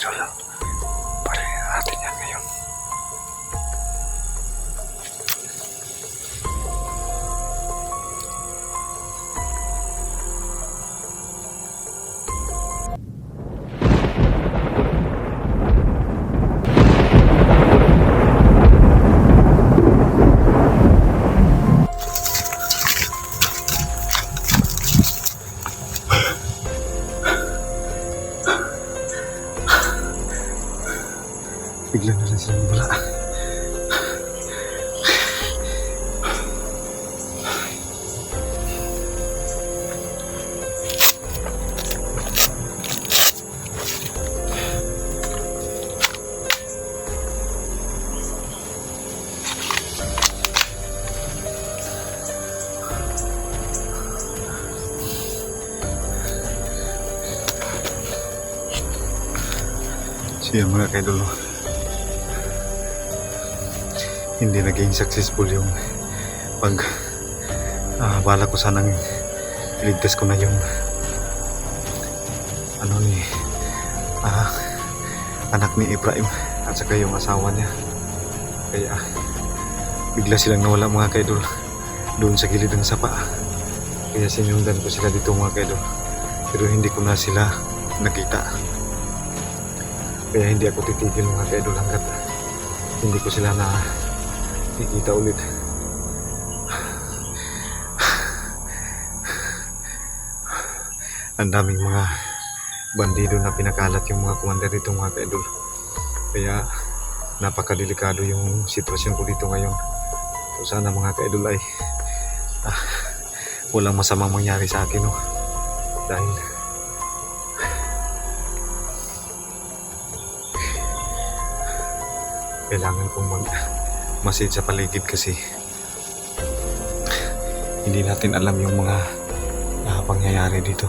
kaidol. Pare Bigla na lang silang wala. Siya mga kaidol. no? Hindi naging successful yung pag ah, bala ko sanang iligtas ko na yung ano ni ah, anak ni Ibrahim at saka yung asawa niya. Kaya bigla silang nawala mga kaidol doon sa gilid ng sapa. Kaya sinundan ko sila dito mga kaidol. Pero hindi ko na sila nakita. Kaya hindi ako titigil mga kaidol hanggat hindi ko sila na Kikita ulit. Ang daming mga bandido na pinakalat yung mga commander dito mga kaidol. Kaya napakadelikado yung sitwasyon ko dito ngayon. So sana mga kaidol ay ah, walang masamang mangyari sa akin no. Dahil kailangan kong mag masid sa paligid kasi hindi natin alam yung mga ah, pangyayari dito.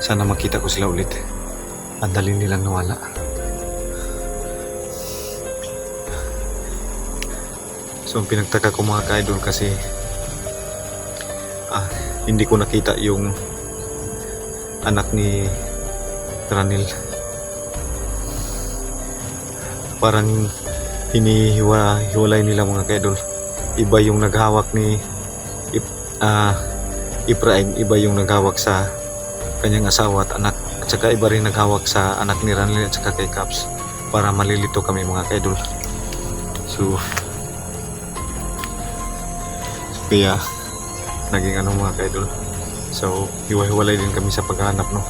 Sana makita ko sila ulit. Ang dali nilang nawala. So ang pinagtaka ko mga ka-idol kasi ah, hindi ko nakita yung anak ni Ranil. Parang hinihiwa-hiwalay nila mga kaidol. Iba yung naghawak ni ah, Ibrahim, iba yung naghawak sa kanyang asawa at anak. At saka iba rin naghawak sa anak ni Ranil at saka kay Caps para malilito kami mga kaidol. So, kaya naging ano mga kaidol. So, hiwa-hiwalay din kami sa paghahanap, no.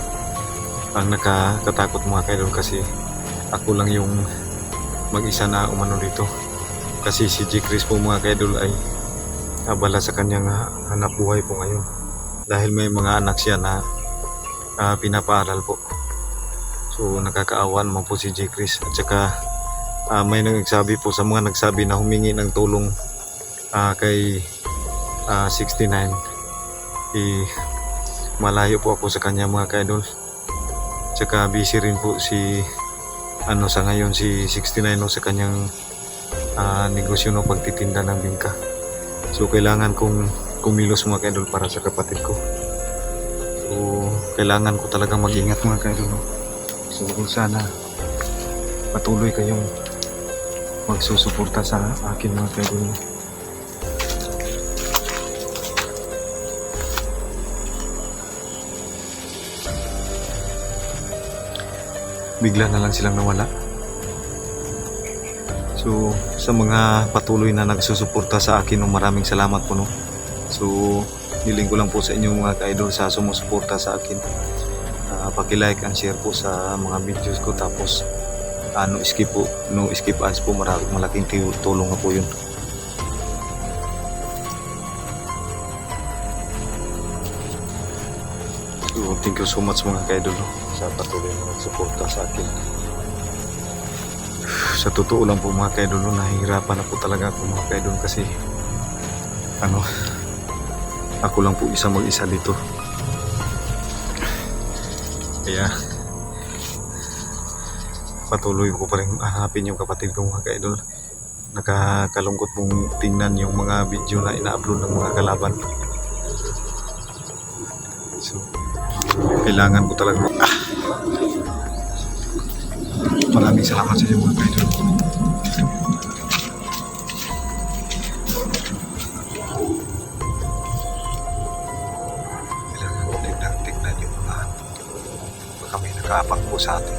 Ang nakakatakot mga kaidol kasi ako lang yung mag-isa na umano dito. Kasi si G. Chris po mga kaidol ay abala sa kanyang ah, hanap buhay po ngayon. Dahil may mga anak siya na ah, pinapaaral po. So, nakakaawa naman po si G. Chris. At saka, ah, may nagsabi po sa mga nagsabi na humingi ng tulong ah, kay ah, 69 eh, malayo po ako sa kanya mga kaidol tsaka busy rin po si ano sa ngayon si 69 no, sa kanyang ah, negosyo no pagtitinda ng bingka so kailangan kong kumilos mga kaidol para sa kapatid ko so kailangan ko talagang mag-ingat mga kaidol no? so sana patuloy kayong magsusuporta sa akin mga kaidol no? Bigla na lang silang nawala. So, sa mga patuloy na nagsusuporta sa akin, no, maraming salamat po. No? So, hiling ko lang po sa inyo mga ka-idol sa sumusuporta sa akin. Uh, paki-like and share po sa mga videos ko. Tapos, uh, no skip po, no skip ads po, maraming malaking tu- tulong na po yun. So, thank you so much mga ka-idol no, sa patuloy na nagsuporta sa akin sa totoo lang po mga kaidol nahihirapan na po talaga ako mga kaidol kasi ano ako lang po isa mag isa dito kaya patuloy ko pa rin hanapin yung kapatid ko mga kaidol nakakalungkot mong tingnan yung mga video na ina-upload ng mga kalaban. So, kailangan ko talaga. Maraming salamat sa inyo mga kaidol. Kailangan ko tignan, tignan yung mga baka may nakaabang po sa atin.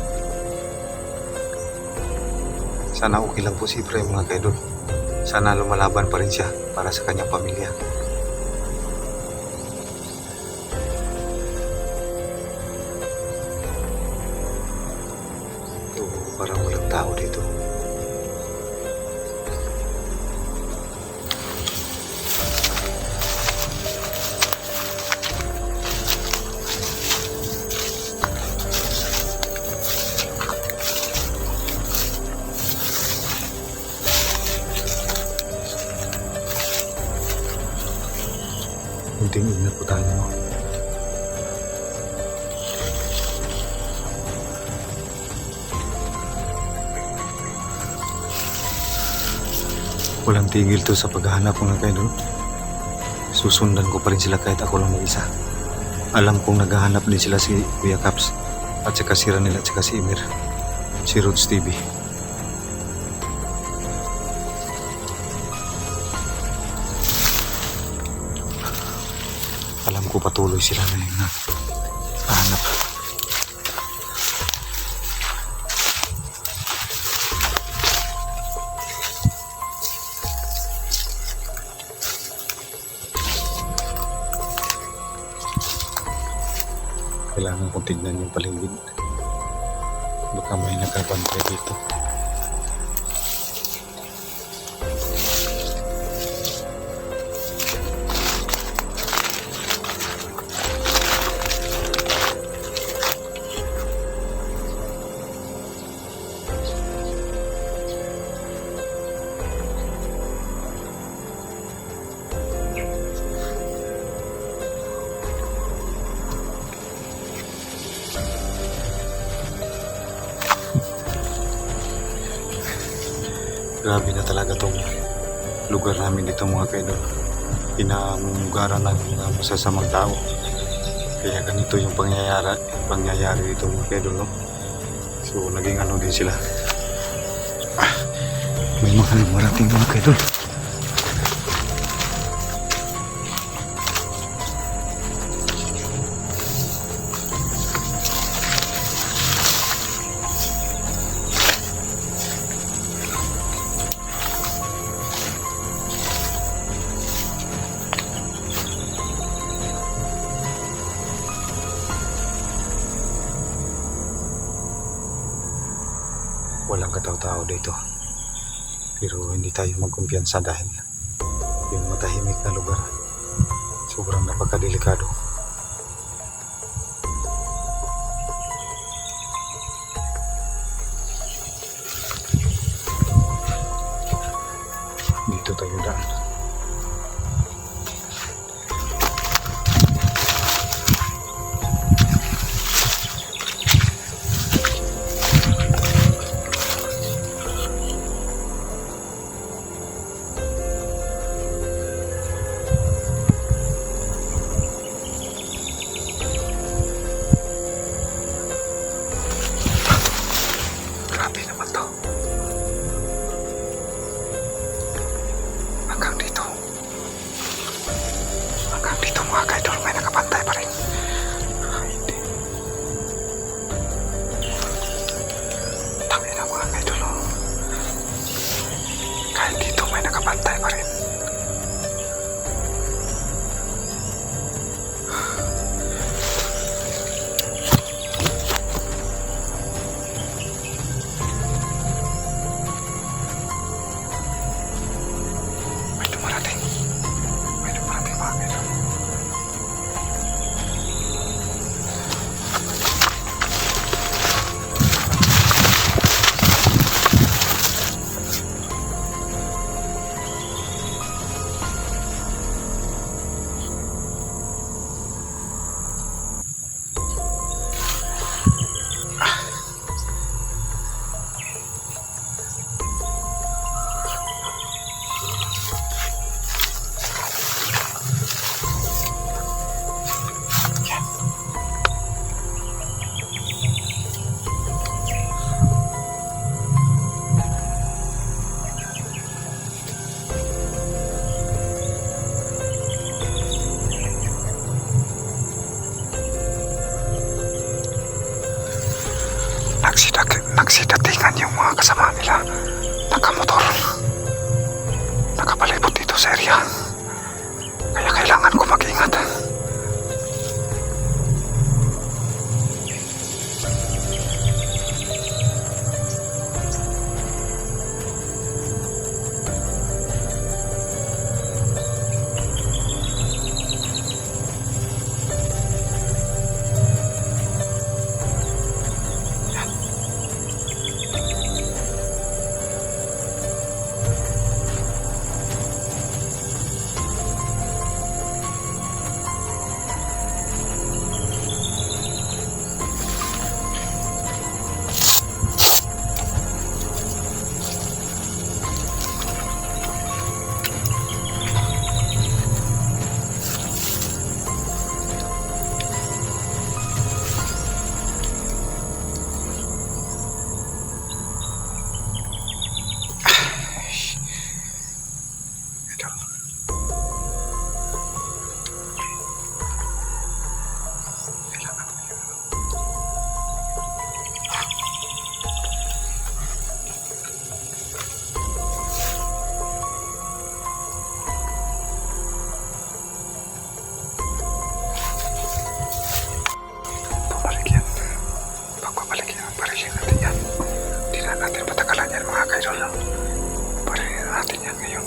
Sana okay lang po si Efraim mga kaidol. Sana lumalaban pa rin siya para sa kanyang pamilya. Kunting ingat po tayo. No? Walang tigil to sa paghahanap mga kaidol. Susundan ko pa rin sila kahit ako lang mag-isa. Alam kong naghahanap din sila si Kuya Caps at saka si Ranil at saka si Emir. Si Rods TV. Patuloy sila na yung hanap. Kailangan kong tignan yung paligid. Baka may nakabantay dito. Grabe na talaga tong lugar namin dito mga kaidol. Pinamumugaran ng mga masasamang tao. Kaya ganito yung pangyayari, pangyayari dito mga kaidol. No? So naging ano din sila. Ah, may mga lumarating mga kaidol. Walang kataw-tao dito. Pero hindi tayo magkumpiyansa dahil yung matahimik na lugar sobrang napakadelikado. Dito tayo daan. nagsidak, nagsidatingan yung mga kasama nila. Nakamotor. Nakapalibot dito sa area. Kaya kailangan ko Parihin natin yan. Hindi na natin patagalan yan mga kaidol. Parihin natin yan ngayon.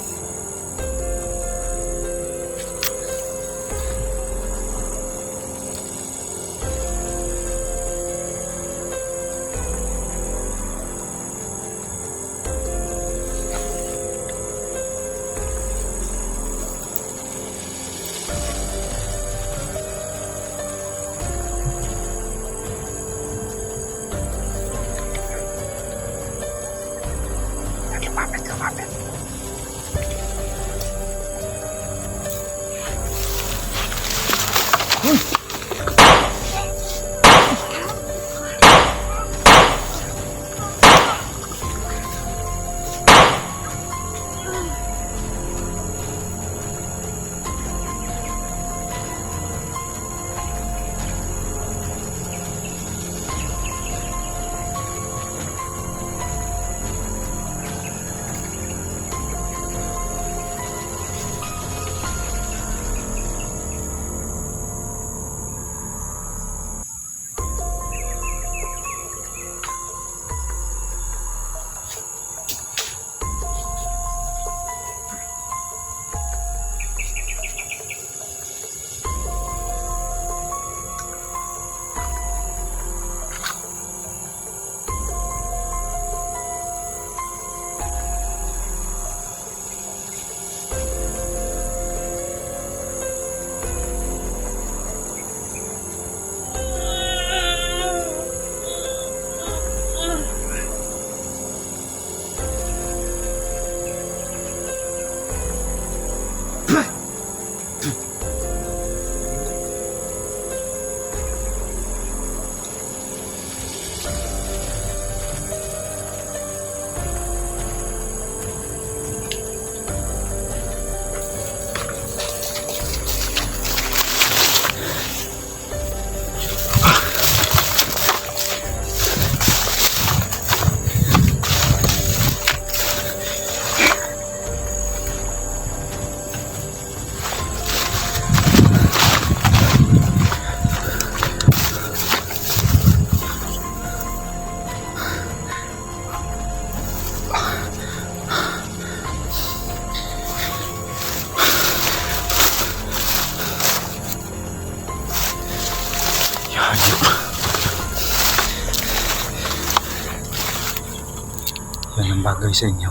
Sa inyo.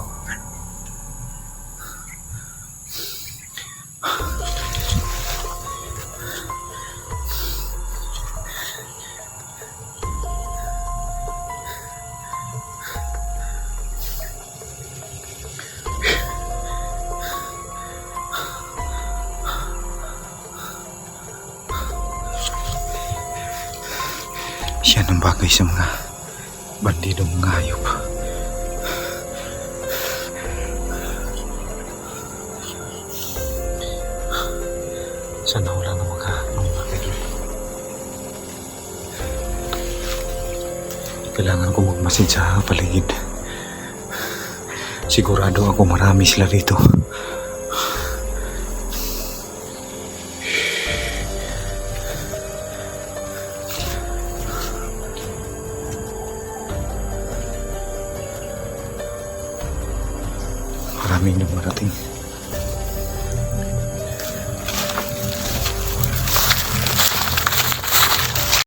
Yan ang bagay sa mga bandidong mga hayop. Sana wala na mga mga idol. Kailangan ko magmasid sa paligid. Sigurado ako marami sila dito. Maraming dumarating.